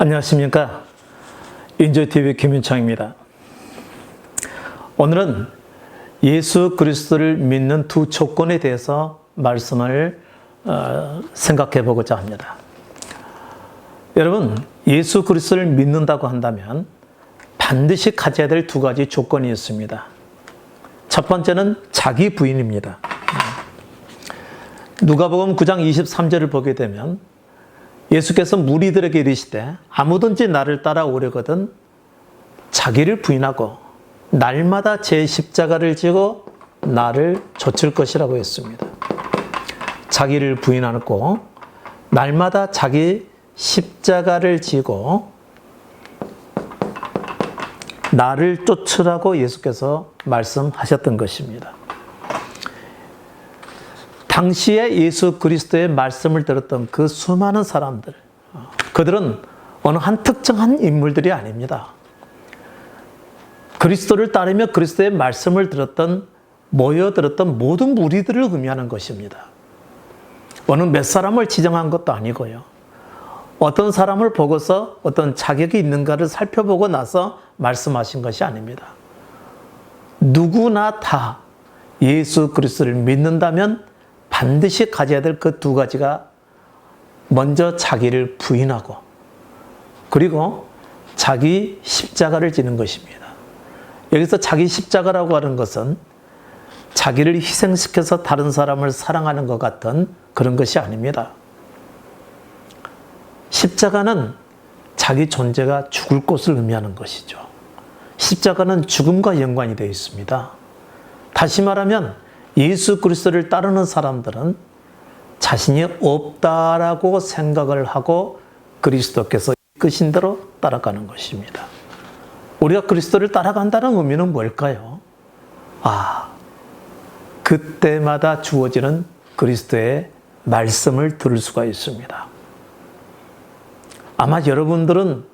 안녕하십니까. 인조TV 김윤창입니다. 오늘은 예수 그리스도를 믿는 두 조건에 대해서 말씀을 어, 생각해 보고자 합니다. 여러분, 예수 그리스도를 믿는다고 한다면 반드시 가져야 될 두 가지 조건이 있습니다. 첫 번째는 자기 부인입니다. 누가복음 9장 23절을 보게 되면 예수께서 무리들에게 이르시되 아무든지 나를 따라오려거든 자기를 부인하고 날마다 제 십자가를 지고 나를 좇을 것이라고 했습니다. 자기를 부인하고 날마다 자기 십자가를 지고 나를 쫓으라고 예수께서 말씀하셨던 것입니다. 당시에 예수 그리스도의 말씀을 들었던 그 수많은 사람들, 그들은 어느 한 특정한 인물들이 아닙니다. 그리스도를 따르며 그리스도의 말씀을 들었던, 모여들었던 모든 무리들을 의미하는 것입니다. 어느 몇 사람을 지정한 것도 아니고요. 어떤 사람을 보고서 어떤 자격이 있는가를 살펴보고 나서 말씀하신 것이 아닙니다. 누구나 다 예수 그리스도를 믿는다면 반드시 가져야 될 그 두 가지가 먼저 자기를 부인하고 그리고 자기 십자가를 지는 것입니다. 여기서 자기 십자가라고 하는 것은 자기를 희생시켜서 다른 사람을 사랑하는 것 같은 그런 것이 아닙니다. 십자가는 자기 존재가 죽을 것을 의미하는 것이죠. 십자가는 죽음과 연관이 되어 있습니다. 다시 말하면 예수 그리스도를 따르는 사람들은 자신이 없다라고 생각을 하고 그리스도께서 이끄신 대로 따라가는 것입니다. 우리가 그리스도를 따라간다는 의미는 뭘까요? 아, 그때마다 주어지는 그리스도의 말씀을 들을 수가 있습니다. 아마 여러분들은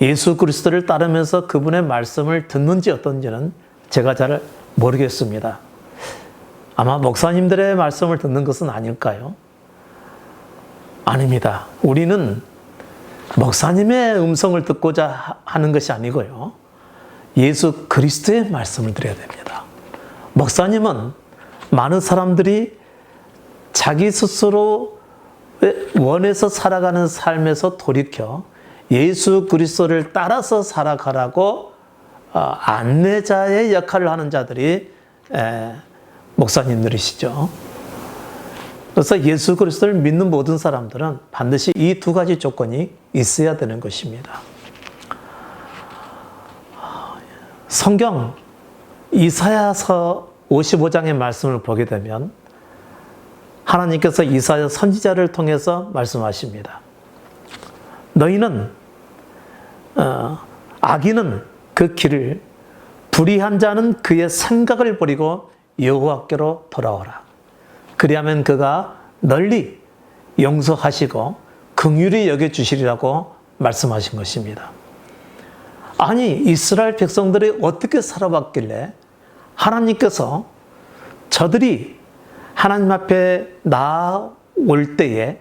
예수 그리스도를 따르면서 그분의 말씀을 듣는지 어떤지는 제가 잘 모르겠습니다. 아마 목사님들의 말씀을 듣는 것은 아닐까요? 아닙니다. 우리는 목사님의 음성을 듣고자 하는 것이 아니고요. 예수 그리스도의 말씀을 드려야 됩니다. 목사님은 많은 사람들이 자기 스스로 원해서 살아가는 삶에서 돌이켜 예수 그리스도를 따라서 살아가라고 어, 안내자의 역할을 하는 자들이 목사님들이시죠. 그래서 예수 그리스도를 믿는 모든 사람들은 반드시 이 두 가지 조건이 있어야 되는 것입니다. 성경 이사야서 55장의 말씀을 보게 되면 하나님께서 이사야 선지자를 통해서 말씀하십니다. 너희는 어, 악인은 그 길을 불의한 자는 그의 생각을 버리고 여호와께로 돌아오라. 그리하면 그가 널리 용서하시고 긍휼히 여겨 주시리라고 말씀하신 것입니다. 아니 이스라엘 백성들이 어떻게 살아왔길래 하나님께서 저들이 하나님 앞에 나올 때에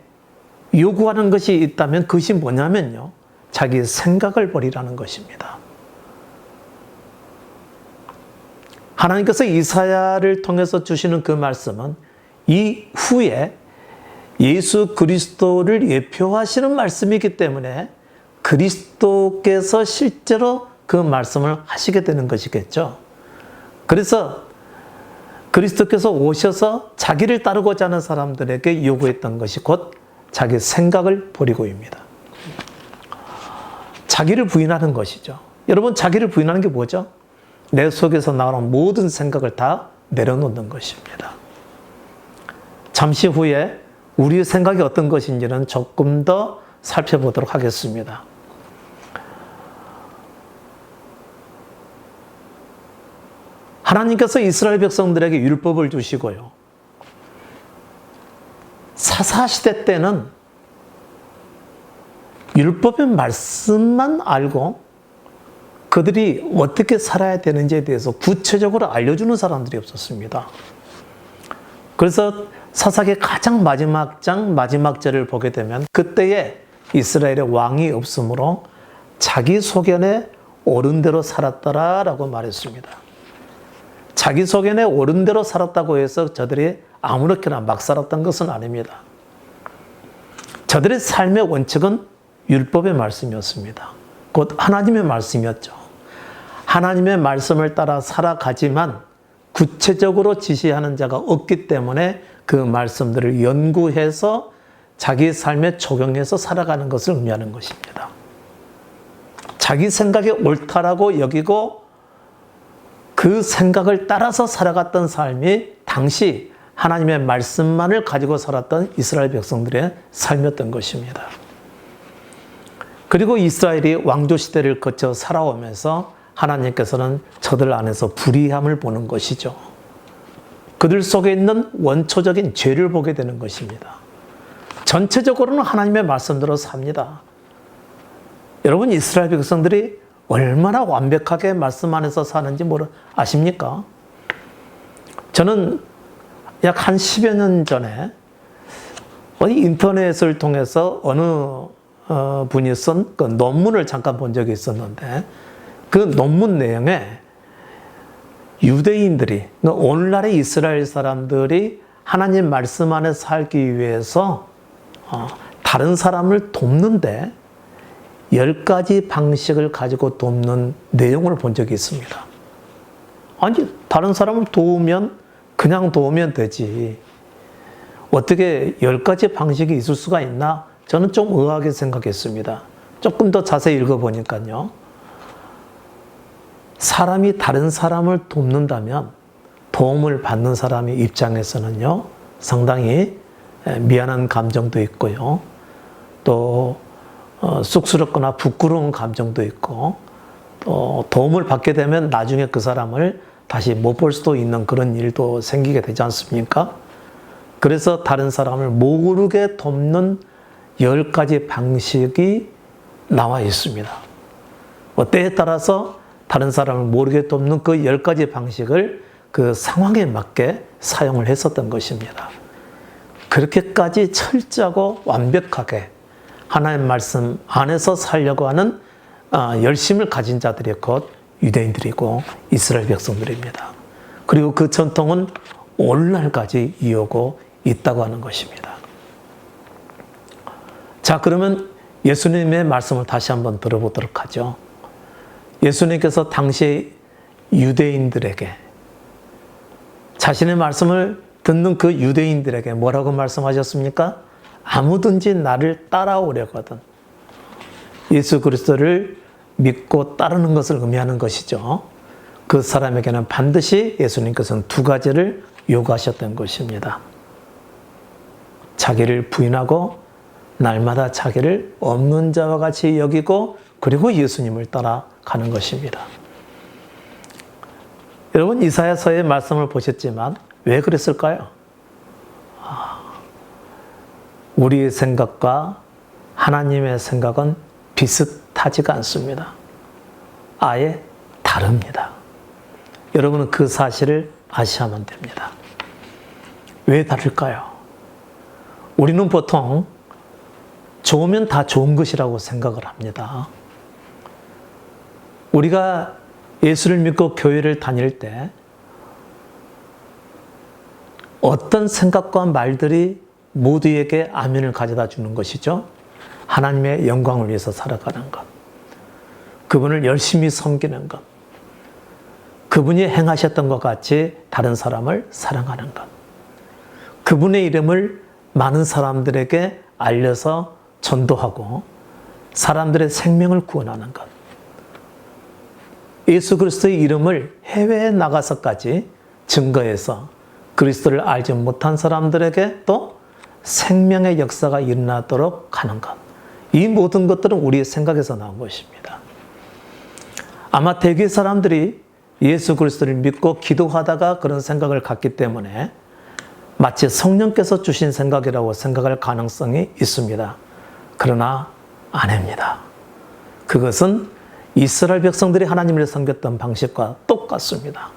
요구하는 것이 있다면 그것이 뭐냐면요. 자기 생각을 버리라는 것입니다. 하나님께서 이사야를 통해서 주시는 그 말씀은 이 후에 예수 그리스도를 예표하시는 말씀이기 때문에 그리스도께서 실제로 그 말씀을 하시게 되는 것이겠죠. 그래서 그리스도께서 오셔서 자기를 따르고자 하는 사람들에게 요구했던 것이 곧 자기 생각을 버리고입니다. 자기를 부인하는 것이죠. 여러분, 자기를 부인하는 게 뭐죠? 내 속에서 나오는 모든 생각을 다 내려놓는 것입니다. 잠시 후에 우리의 생각이 어떤 것인지는 조금 더 살펴보도록 하겠습니다. 하나님께서 이스라엘 백성들에게 율법을 주시고요. 사사시대 때는 율법의 말씀만 알고 그들이 어떻게 살아야 되는지에 대해서 구체적으로 알려주는 사람들이 없었습니다. 그래서 사사기 가장 마지막 장 마지막 절을 보게 되면 그때에 이스라엘의 왕이 없으므로 자기 소견에 옳은 대로 살았더라라고 말했습니다. 자기 소견에 옳은 대로 살았다고 해서 저들이 아무렇게나 막 살았던 것은 아닙니다. 저들의 삶의 원칙은 율법의 말씀이었습니다. 곧 하나님의 말씀이었죠. 하나님의 말씀을 따라 살아가지만 구체적으로 지시하는 자가 없기 때문에 그 말씀들을 연구해서 자기 삶에 적용해서 살아가는 것을 의미하는 것입니다. 자기 생각이 옳다라고 여기고 그 생각을 따라서 살아갔던 삶이 당시 하나님의 말씀만을 가지고 살았던 이스라엘 백성들의 삶이었던 것입니다. 그리고 이스라엘이 왕조 시대를 거쳐 살아오면서 하나님께서는 저들 안에서 불의함을 보는 것이죠. 그들 속에 있는 원초적인 죄를 보게 되는 것입니다. 전체적으로는 하나님의 말씀대로 삽니다. 여러분 이스라엘 백성들이 얼마나 완벽하게 말씀 안에서 사는지 모르 아십니까? 저는 약 한 10여 년 전에 어디 인터넷을 통해서 어느 어, 분이 쓴 그 논문을 잠깐 본 적이 있었는데 그 논문 내용에 유대인들이 그러니까 오늘날의 이스라엘 사람들이 하나님 말씀 안에 살기 위해서 어, 다른 사람을 돕는데 열 가지 방식을 가지고 돕는 내용을 본 적이 있습니다. 아니, 다른 사람을 도우면 그냥 도우면 되지. 어떻게 열 가지 방식이 있을 수가 있나? 저는 좀 의아하게 생각했습니다. 조금 더 자세히 읽어보니까요. 사람이 다른 사람을 돕는다면 도움을 받는 사람의 입장에서는요, 상당히 미안한 감정도 있고요. 또 어, 쑥스럽거나 부끄러운 감정도 있고 또 도움을 받게 되면 나중에 그 사람을 다시 못 볼 수도 있는 그런 일도 생기게 되지 않습니까? 그래서 다른 사람을 모르게 돕는 열 가지 방식이 나와 있습니다. 뭐 때에 따라서 다른 사람을 모르게 돕는 그 열 가지 방식을 그 상황에 맞게 사용을 했었던 것입니다. 그렇게까지 철저하고 완벽하게 하나님 말씀 안에서 살려고 하는 아, 열심을 가진 자들이 곧 유대인들이고 이스라엘 백성들입니다. 그리고 그 전통은 오늘날까지 이어오고 있다고 하는 것입니다. 자, 그러면 예수님의 말씀을 다시 한번 들어보도록 하죠. 예수님께서 당시 유대인들에게 자신의 말씀을 듣는 그 유대인들에게 뭐라고 말씀하셨습니까? 아무든지 나를 따라오려거든. 예수 그리스도를 믿고 따르는 것을 의미하는 것이죠. 그 사람에게는 반드시 예수님께서는 두 가지를 요구하셨던 것입니다. 자기를 부인하고 날마다 자기를 없는 자와 같이 여기고 그리고 예수님을 따라가는 것입니다. 여러분 이사야서의 말씀을 보셨지만 왜 그랬을까요? 우리의 생각과 하나님의 생각은 비슷하지가 않습니다. 아예 다릅니다. 여러분은 그 사실을 아셔야만 됩니다. 왜 다를까요? 우리는 보통 좋으면 다 좋은 것이라고 생각을 합니다. 우리가 예수를 믿고 교회를 다닐 때 어떤 생각과 말들이 모두에게 아멘을 가져다 주는 것이죠. 하나님의 영광을 위해서 살아가는 것. 그분을 열심히 섬기는 것. 그분이 행하셨던 것 같이 다른 사람을 사랑하는 것. 그분의 이름을 많은 사람들에게 알려서 전도하고 사람들의 생명을 구원하는 것. 예수 그리스도의 이름을 해외에 나가서까지 증거해서 그리스도를 알지 못한 사람들에게 또 생명의 역사가 일어나도록 하는 것. 이 모든 것들은 우리의 생각에서 나온 것입니다. 아마 대개 사람들이 예수 그리스도를 믿고 기도하다가 그런 생각을 갖기 때문에 마치 성령께서 주신 생각이라고 생각할 가능성이 있습니다. 그러나 아닙니다. 그것은 이스라엘 백성들이 하나님을 섬겼던 방식과 똑같습니다.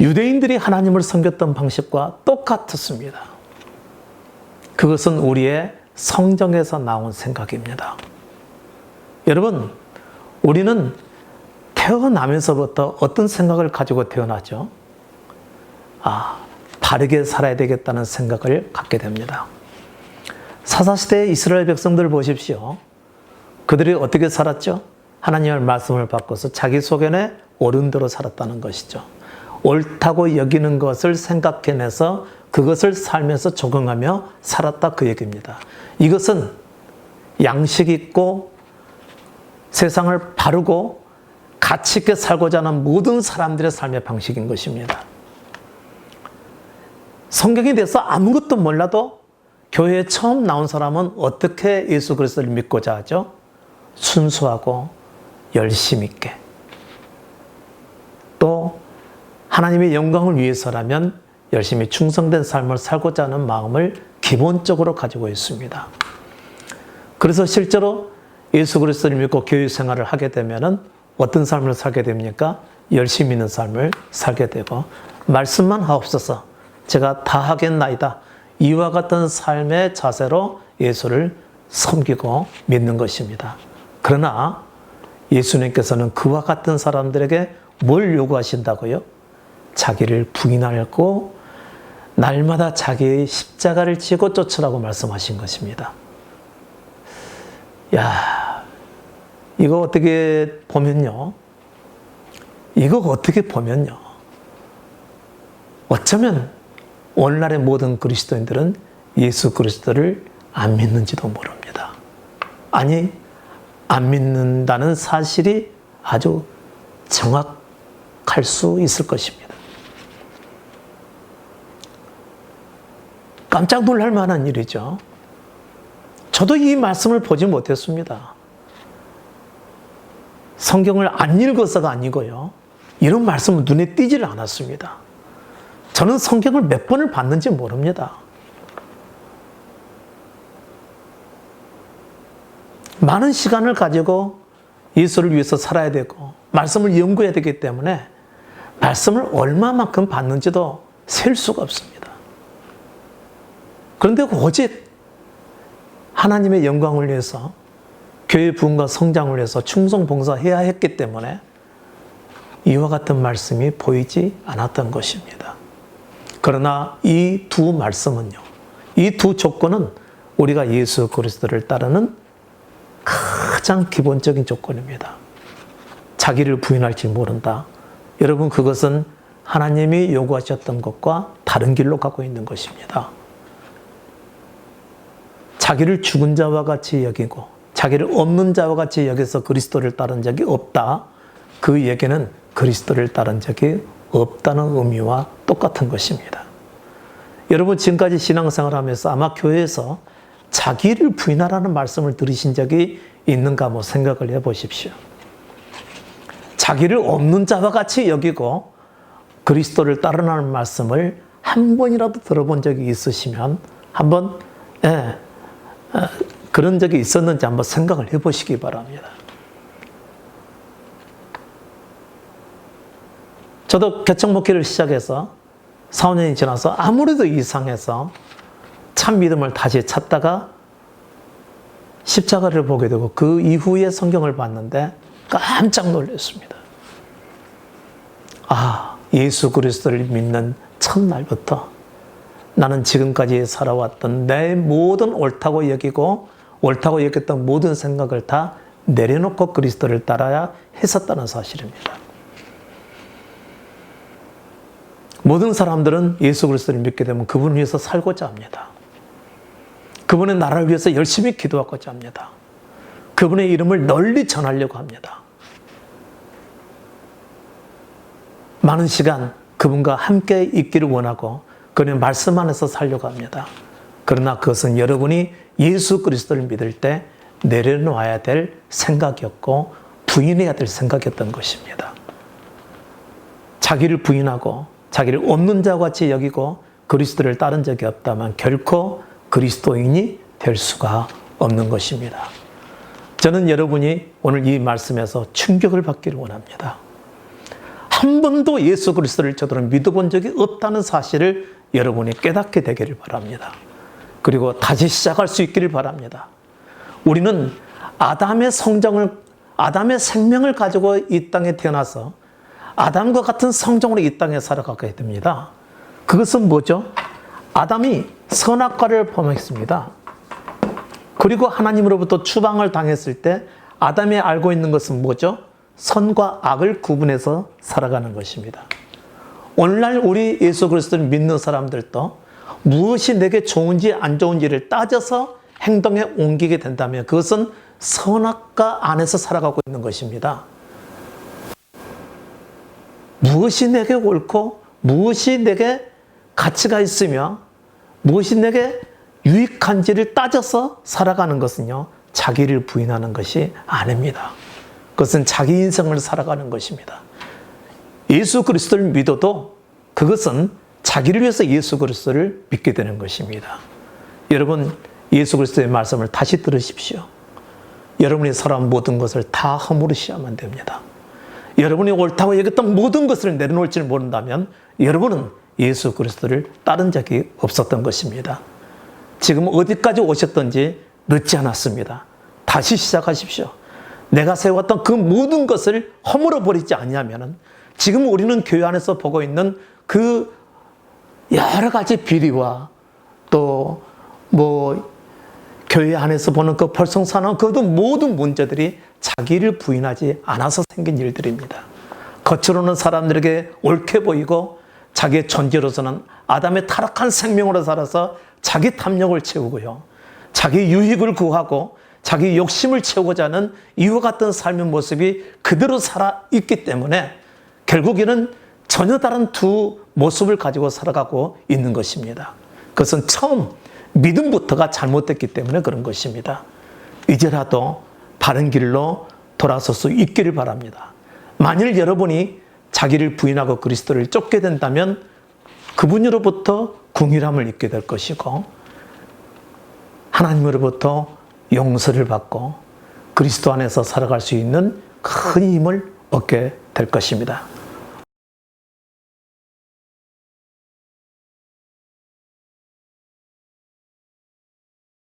유대인들이 하나님을 섬겼던 방식과 똑같았습니다. 그것은 우리의 성경에서 나온 생각입니다. 여러분, 우리는 태어나면서부터 어떤 생각을 가지고 태어나죠? 아, 바르게 살아야 되겠다는 생각을 갖게 됩니다. 사사시대의 이스라엘 백성들 보십시오. 그들이 어떻게 살았죠? 하나님의 말씀을 바꿔서 자기 소견에 옳은 대로 살았다는 것이죠. 옳다고 여기는 것을 생각해내서 그것을 살면서 적응하며 살았다 그 얘기입니다. 이것은 양식 있고 세상을 바르고 가치 있게 살고자 하는 모든 사람들의 삶의 방식인 것입니다. 성경에 대해서 아무것도 몰라도 교회에 처음 나온 사람은 어떻게 예수 그리스도를 믿고자 하죠? 순수하고 열심 있게. 또 하나님의 영광을 위해서라면 열심히 충성된 삶을 살고자 하는 마음을 기본적으로 가지고 있습니다. 그래서 실제로 예수 그리스도를 믿고 교회 생활을 하게 되면은 어떤 삶을 살게 됩니까? 열심히 있는 삶을 살게 되고 말씀만 하옵소서 제가 다 하겠나이다. 이와 같은 삶의 자세로 예수를 섬기고 믿는 것입니다. 그러나 예수님께서는 그와 같은 사람들에게 뭘 요구하신다고요? 자기를 부인하고 날마다 자기의 십자가를 지고 쫓으라고 말씀하신 것입니다. 야, 이거 어떻게 보면요. 이거 어떻게 보면요. 어쩌면 오늘날의 모든 그리스도인들은 예수 그리스도를 안 믿는지도 모릅니다. 아니, 안 믿는다는 사실이 아주 정확할 수 있을 것입니다. 깜짝 놀랄 만한 일이죠. 저도 이 말씀을 보지 못했습니다. 성경을 안 읽어서가 아니고요. 이런 말씀은 눈에 띄지를 않았습니다. 저는 성경을 몇 번을 봤는지 모릅니다. 많은 시간을 가지고 예수를 위해서 살아야 되고 말씀을 연구해야 되기 때문에 말씀을 얼마만큼 봤는지도 셀 수가 없습니다. 그런데 오직 하나님의 영광을 위해서 교회 부흥과 성장을 위해서 충성 봉사해야 했기 때문에 이와 같은 말씀이 보이지 않았던 것입니다. 그러나 이 두 말씀은요. 이 두 조건은 우리가 예수 그리스도를 따르는 가장 기본적인 조건입니다. 자기를 부인할지 모른다. 여러분 그것은 하나님이 요구하셨던 것과 다른 길로 가고 있는 것입니다. 자기를 죽은 자와 같이 여기고 자기를 없는 자와 같이 여기서 그리스도를 따른 적이 없다. 그 얘기는 그리스도를 따른 적이 없다는 의미와 똑같은 것입니다. 여러분 지금까지 신앙생활 하면서 아마 교회에서 자기를 부인하라는 말씀을 들으신 적이 있는가 뭐 생각을 해 보십시오. 자기를 없는 자와 같이 여기고 그리스도를 따르라는 말씀을 한 번이라도 들어본 적이 있으시면 한번 예, 그런 적이 있었는지 한번 생각을 해 보시기 바랍니다. 저도 개척 목회를 시작해서 4, 5년이 지나서 아무래도 이상해서 참 믿음을 다시 찾다가 십자가를 보게 되고 그 이후에 성경을 봤는데 깜짝 놀랐습니다. 아, 예수 그리스도를 믿는 첫날부터 나는 지금까지 살아왔던 내 모든 옳다고 여기고 옳다고 여겼던 모든 생각을 다 내려놓고 그리스도를 따라야 했었다는 사실입니다. 모든 사람들은 예수 그리스도를 믿게 되면 그분을 위해서 살고자 합니다. 그분의 나라를 위해서 열심히 기도하고자 합니다. 그분의 이름을 널리 전하려고 합니다. 많은 시간 그분과 함께 있기를 원하고 그는 말씀 안에서 살려고 합니다. 그러나 그것은 여러분이 예수 그리스도를 믿을 때 내려놓아야 될 생각이었고 부인해야 될 생각이었던 것입니다. 자기를 부인하고 자기를 없는 자와 같이 여기고 그리스도를 따른 적이 없다면 결코 그리스도인이 될 수가 없는 것입니다. 저는 여러분이 오늘 이 말씀에서 충격을 받기를 원합니다. 한 번도 예수 그리스도를 저들은 믿어본 적이 없다는 사실을 여러분이 깨닫게 되기를 바랍니다. 그리고 다시 시작할 수 있기를 바랍니다. 우리는 아담의 성정을, 아담의 생명을 가지고 이 땅에 태어나서 아담과 같은 성정으로 이 땅에 살아가게 됩니다. 그것은 뭐죠? 아담이 선악과를 범했습니다. 그리고 하나님으로부터 추방을 당했을 때 아담이 알고 있는 것은 뭐죠? 선과 악을 구분해서 살아가는 것입니다. 오늘날 우리 예수 그리스도를 믿는 사람들도 무엇이 내게 좋은지 안 좋은지를 따져서 행동에 옮기게 된다면 그것은 선악과 안에서 살아가고 있는 것입니다. 무엇이 내게 옳고 무엇이 내게 가치가 있으며 무엇이 내게 유익한지를 따져서 살아가는 것은요, 자기를 부인하는 것이 아닙니다. 그것은 자기 인생을 살아가는 것입니다. 예수 그리스도를 믿어도 그것은 자기를 위해서 예수 그리스도를 믿게 되는 것입니다. 여러분, 예수 그리스도의 말씀을 다시 들으십시오. 여러분이 살아온 모든 것을 다 허물으셔야만 됩니다. 여러분이 옳다고 여겼던 모든 것을 내려놓을 줄 모른다면 여러분은 예수 그리스도를 따른 적이 없었던 것입니다. 지금 어디까지 오셨던지 늦지 않았습니다. 다시 시작하십시오. 내가 세웠던 그 모든 것을 허물어 버리지 않냐면은 지금 우리는 교회 안에서 보고 있는 그 여러 가지 비리와 또 뭐 교회 안에서 보는 그 벌성산업 그도 모든 문제들이 자기를 부인하지 않아서 생긴 일들입니다. 겉으로는 사람들에게 옳게 보이고 자기의 존재로서는 아담의 타락한 생명으로 살아서 자기 탐욕을 채우고요. 자기 유익을 구하고 자기 욕심을 채우고자 하는 이와 같은 삶의 모습이 그대로 살아있기 때문에 결국에는 전혀 다른 두 모습을 가지고 살아가고 있는 것입니다. 그것은 처음 믿음부터가 잘못됐기 때문에 그런 것입니다. 이제라도 바른 길로 돌아설 수 있기를 바랍니다. 만일 여러분이 자기를 부인하고 그리스도를 쫓게 된다면 그분으로부터 궁일함을 잊게 될 것이고 하나님으로부터 용서를 받고 그리스도 안에서 살아갈 수 있는 큰 힘을 얻게 될 것입니다.